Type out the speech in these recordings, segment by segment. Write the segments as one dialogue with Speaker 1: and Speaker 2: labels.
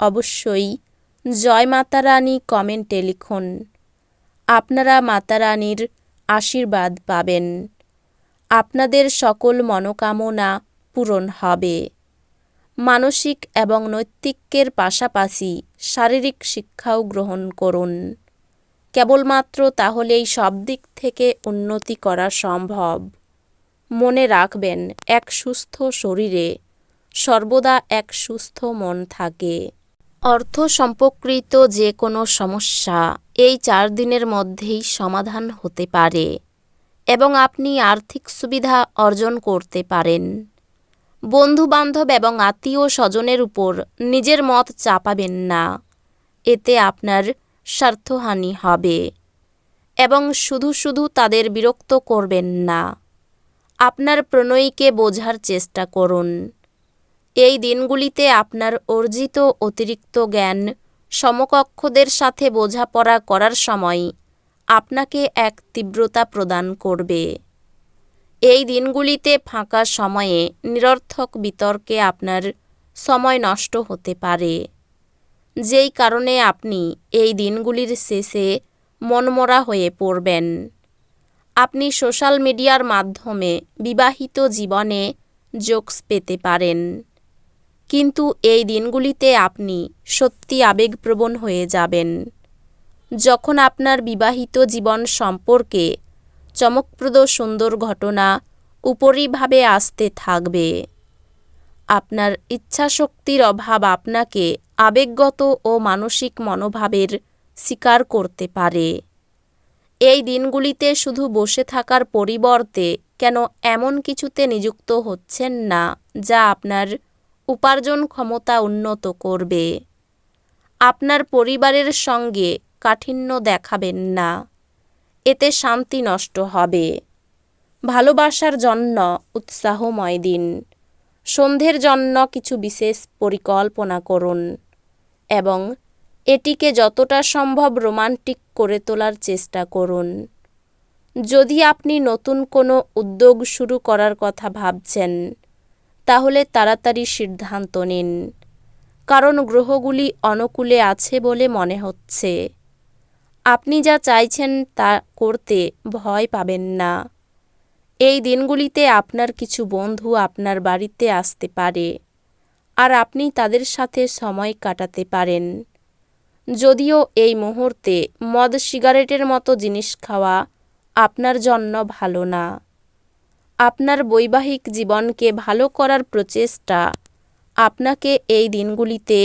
Speaker 1: অবশ্যই। জয় মাতারানী কমেন্টে লিখুন। আপনারা মাতারানীর আশীর্বাদ পাবেন। আপনাদের সকল মনোকামনা পূরণ হবে। মানসিক এবং নৈতিকের পাশাপাশি শারীরিক শিক্ষাও গ্রহণ করুন। কেবলমাত্র তাহলেই সব দিক থেকে উন্নতি করা সম্ভব। মনে রাখবেন, এক সুস্থ শরীরে সর্বদা এক সুস্থ মন থাকে। অর্থ সম্পর্কিত যে কোনো সমস্যা এই চার দিনের মধ্যেই সমাধান হতে পারে এবং আপনি আর্থিক সুবিধা অর্জন করতে পারেন। বন্ধু বান্ধব এবং আত্মীয় স্বজনের উপর নিজের মত চাপাবেন না। এতে আপনার স্বার্থহানি হবে এবং শুধু শুধু তাদের বিরক্ত করবেন না। আপনার প্রণয়ীকে বোঝার চেষ্টা করুন। এই দিনগুলিতে আপনার অর্জিত অতিরিক্ত জ্ঞান সমকক্ষদের সাথে বোঝাপড়া করার সময় আপনাকে এক তীব্রতা প্রদান করবে। এই দিনগুলিতে ফাঁকা সময়ে নিরর্থক বিতর্কে আপনার সময় নষ্ট হতে পারে। যেই কারণে আপনি এই দিনগুলির শেষে মনমরা হয়ে পড়বেন। আপনি সোশ্যাল মিডিয়ার মাধ্যমে বিবাহিত জীবনে জোকস পেতে পারেন। কিন্তু এই দিনগুলিতে আপনি সত্যি আবেগপ্রবণ হয়ে যাবেন। যখন আপনার বিবাহিত জীবন সম্পর্কে চমকপ্রদ সুন্দর ঘটনা উপরিভাবে আসতে থাকবে, আপনার ইচ্ছাশক্তির অভাব আপনাকে আবেগগত ও মানসিক মনোভাবের শিকার করতে পারে। এই দিনগুলিতে শুধু বসে থাকার পরিবর্তে কেন এমন কিছুতে নিযুক্ত হচ্ছেন না যা আপনার উপার্জন ক্ষমতা উন্নত করবে। আপনার পরিবারের সঙ্গে কাঠিন্য দেখাবেন না। এতে শান্তি নষ্ট হবে। ভালোবাসার জন্য উৎসাহময় দিন। সন্ধ্যের জন্য কিছু বিশেষ পরিকল্পনা করুন এবং এটিকে যতটা সম্ভব রোমান্টিক করে তোলার চেষ্টা করুন। যদি আপনি নতুন কোনো উদ্যোগ শুরু করার কথা ভাবছেন তাহলে তাড়াতাড়ি সিদ্ধান্ত নিন। কারণ গ্রহগুলি অনুকূলে আছে বলে মনে হচ্ছে। আপনি যা চাইছেন তা করতে ভয় পাবেন না। এই দিনগুলিতে আপনার কিছু বন্ধু আপনার বাড়িতে আসতে পারে আর আপনি তাদের সাথে সময় কাটাতে পারেন। যদিও এই মুহূর্তে মদ সিগারেটের মতো জিনিস খাওয়া আপনার জন্য ভালো না। আপনার বৈবাহিক জীবনকে ভালো করার প্রচেষ্টা। আপনাকে এই দিনগুলিতে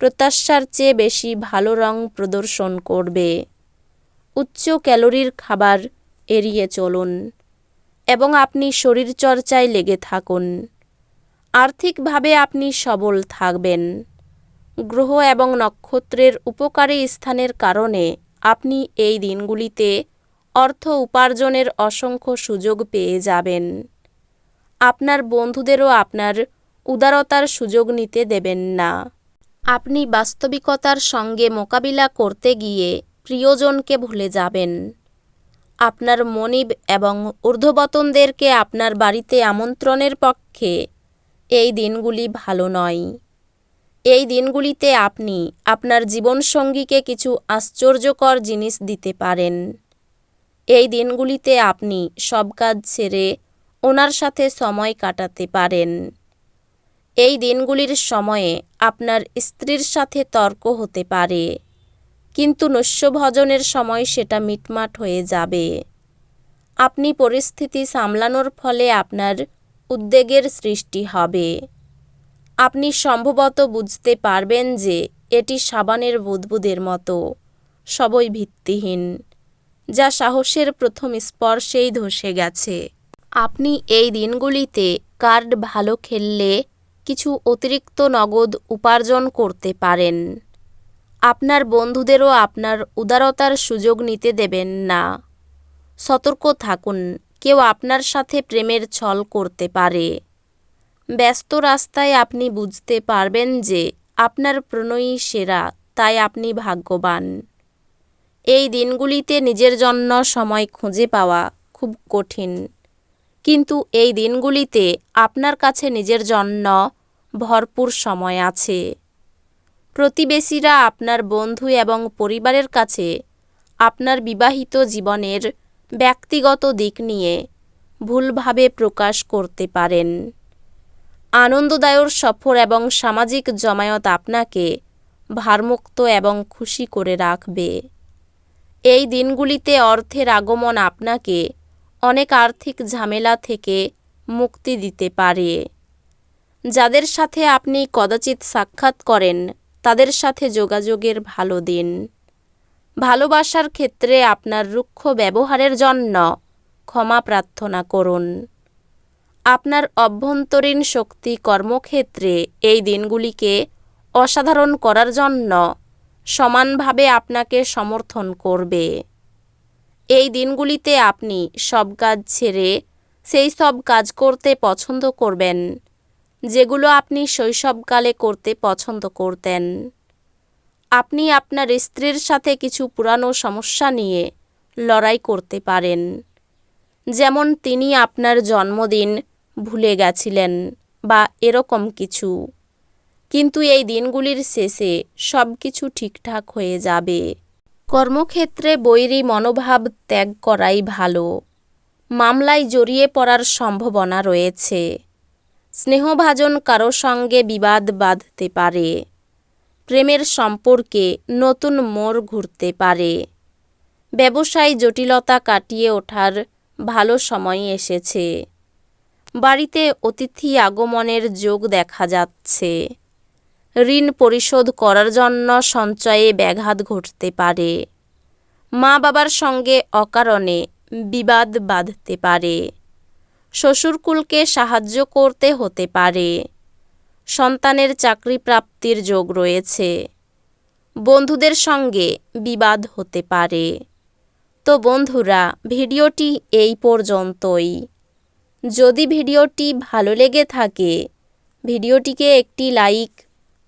Speaker 1: প্রত্যাশার চেয়ে বেশি ভালো রং প্রদর্শন করবে। উচ্চ ক্যালোরির খাবার এড়িয়ে চলুন এবং আপনি শরীরচর্চায় লেগে থাকুন। আর্থিকভাবে আপনি সবল থাকবেন। গ্রহ এবং নক্ষত্রের উপকারী স্থানের কারণে আপনি এই দিনগুলিতে অর্থ উপার্জনের অসংখ্য সুযোগ পেয়ে যাবেন। আপনার বন্ধুদেরও আপনার উদারতার সুযোগ নিতে দেবেন না। আপনি বাস্তবিকতার সঙ্গে মোকাবিলা করতে গিয়ে প্রিয়জনকে ভুলে যাবেন। আপনার মনিব এবং ঊর্ধ্ববতনদেরকে আপনার বাড়িতে আমন্ত্রণের পক্ষে এই দিনগুলি ভালো নয়। এই দিনগুলিতে আপনি আপনার জীবনসঙ্গীকে কিছু আশ্চর্যকর জিনিস দিতে পারেন। এই দিনগুলিতে আপনি সব কাজ ছেড়ে ওনার সাথে সময় কাটাতে পারেন। এই দিনগুলির সময়ে আপনার স্ত্রীর সাথে তর্ক হতে পারে, কিন্তু নস্যভজনের সময় সেটা মিটমাট হয়ে যাবে। আপনি পরিস্থিতি সামলানোর ফলে আপনার উদ্বেগের সৃষ্টি হবে। আপনি সম্ভবত বুঝতে পারবেন যে এটি সাবানের বুদবুদের মতো, সবই ভিত্তিহীন। যা সাহসের প্রথম স্পর্শেই ধসে গেছে। আপনি এই দিনগুলিতে কার্ড ভালো খেললে কিছু অতিরিক্ত নগদ উপার্জন করতে পারেন। আপনার বন্ধুদেরও আপনার উদারতার সুযোগ নিতে দেবেন না। সতর্ক থাকুন, কেউ আপনার সাথে প্রেমের ছল করতে পারে। ব্যস্ত রাস্তায় আপনি বুঝতে পারবেন যে আপনার প্রণয়ী সেরা, তাই আপনি ভাগ্যবান। এই দিনগুলিতে নিজের জন্য সময় খুঁজে পাওয়া খুব কঠিন। কিন্তু এই দিনগুলিতে আপনার কাছে নিজের জন্য ভরপুর সময় আছে। প্রতিবেশীরা আপনার বন্ধু এবং পরিবারের কাছে আপনার বিবাহিত জীবনের ব্যক্তিগত দিক নিয়ে ভুলভাবে প্রকাশ করতে পারেন। আনন্দদায়ক সফর এবং সামাজিক জমায়েত আপনাকে ভারমুক্ত এবং খুশি করে রাখবে। এই দিনগুলিতে অর্থের আগমন আপনাকে অনেক আর্থিক ঝামেলা থেকে মুক্তি দিতে পারে। যাদের সাথে আপনি কদাচিৎ সাক্ষাৎ করেন, তাদের সাথে যোগাযোগের ভালো দিন। ভালোবাসার ক্ষেত্রে আপনার রুক্ষ ব্যবহারের জন্য ক্ষমা প্রার্থনা করুন। আপনার অভ্যন্তরীণ শক্তি কর্মক্ষেত্রে এই দিনগুলিকে অসাধারণ করার জন্য সমানভাবে আপনাকে সমর্থন করবে। এই দিনগুলিতে আপনি সব কাজ ছেড়ে সেই সব কাজ করতে পছন্দ করবেন, যেগুলো আপনি শৈশবকালে করতে পছন্দ করতেন। আপনি আপনার স্ত্রীর সাথে কিছু পুরানো সমস্যা নিয়ে লড়াই করতে পারেন, যেমন তিনি আপনার জন্মদিন ভুলে গেছিলেন বা এরকম কিছু। কিন্তু এই দিনগুলির শেষে সব কিছু ঠিকঠাক হয়ে যাবে। কর্মক্ষেত্রে বৈরী মনোভাব ত্যাগ করাই ভালো। মামলায় জড়িয়ে পড়ার সম্ভাবনা রয়েছে। স্নেহভাজন কারও সঙ্গে বিবাদ বাঁধতে পারে। প্রেমের সম্পর্কে নতুন মোড় ঘুরতে পারে। ব্যবসায় জটিলতা কাটিয়ে ওঠার ভালো সময় এসেছে। বাড়িতে অতিথি আগমনের যোগ দেখা যাচ্ছে। ঋণ পরিশোধ করার জন্য সঞ্চয়ে ব্যাঘাত ঘটতে পারে। মা বাবার সঙ্গে অকারণে বিবাদ বাঁধতে পারে। শ্বশুরকুলকে সাহায্য করতে হতে পারে। সন্তানের চাকরি প্রাপ্তির যোগ রয়েছে। বন্ধুদের সঙ্গে বিবাদ হতে পারে। তো বন্ধুরা, ভিডিওটি এই পর্যন্তই। যদি ভিডিওটি ভালো লেগে থাকে, ভিডিওটিকে একটি লাইক